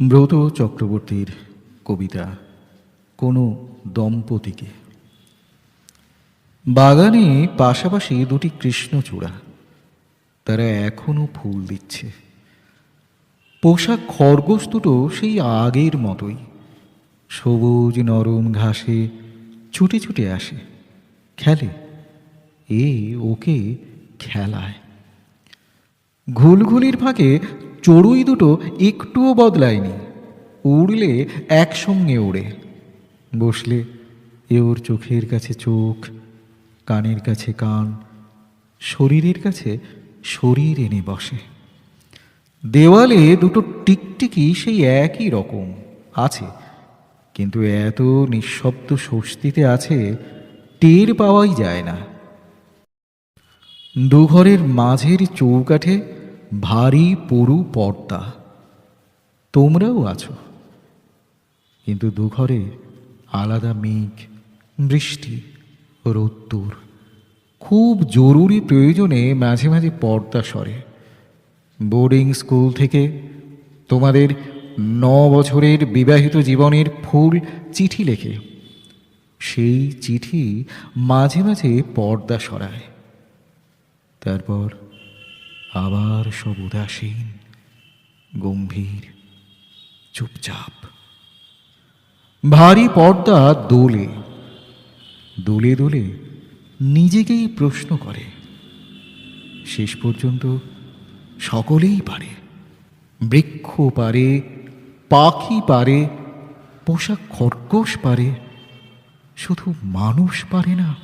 ব্রত চক্রবর্তীর কবিতা কোনো দম্পতিকে। বাগানে পাশাপাশি দুটি কৃষ্ণচূড়া তারা এখনও ফুল দিচ্ছে। পোশাক খরগোশ দুটো সেই আগের মতোই, সবুজ নরম ঘাসে ছুটে ছুটে আসে, খেলে, এ ওকে খেলায়। ঘুলঘুলির ফাঁকে চড়ুই দুটো একটুও বদলায়নি। উড়লে একসঙ্গে ওড়ে বসলে এ ওর চোখের কাছে চোখ, কানের কাছে কান, শরীরের কাছে শরীর এনে বসে। দেওয়ালে দুটো টিকটিকি সেই একই রকম আছে, কিন্তু এত নিঃশব্দ স্বস্তিতে আছে, টের পাওয়াই যায় না। দুঘরের মাঝের চৌকাঠে ভারী পুরু পর্দা। তোমরাও আছো। কিন্তু দুঘরে আলাদা মেঘ, বৃষ্টি, রোদ্দুর। খুব জরুরি প্রয়োজনে মাঝে মাঝে পর্দা সরে। বোর্ডিং স্কুল থেকে তোমাদের ন বছরের বিবাহিত জীবনের ফুল চিঠি লেখে। সেই চিঠি মাঝে মাঝে পর্দা সরায়। তারপর আবার সব উদাসীন, গম্ভীর, চুপচাপ। ভারী পর্দা দোলে দোলে দোলে নিজেকেই প্রশ্ন করে। শেষ পর্যন্ত সকলেই পারে। বৃক্ষ পারে, পাখি পারে পোশাক খরগোশ পারে, শুধু মানুষ পারে না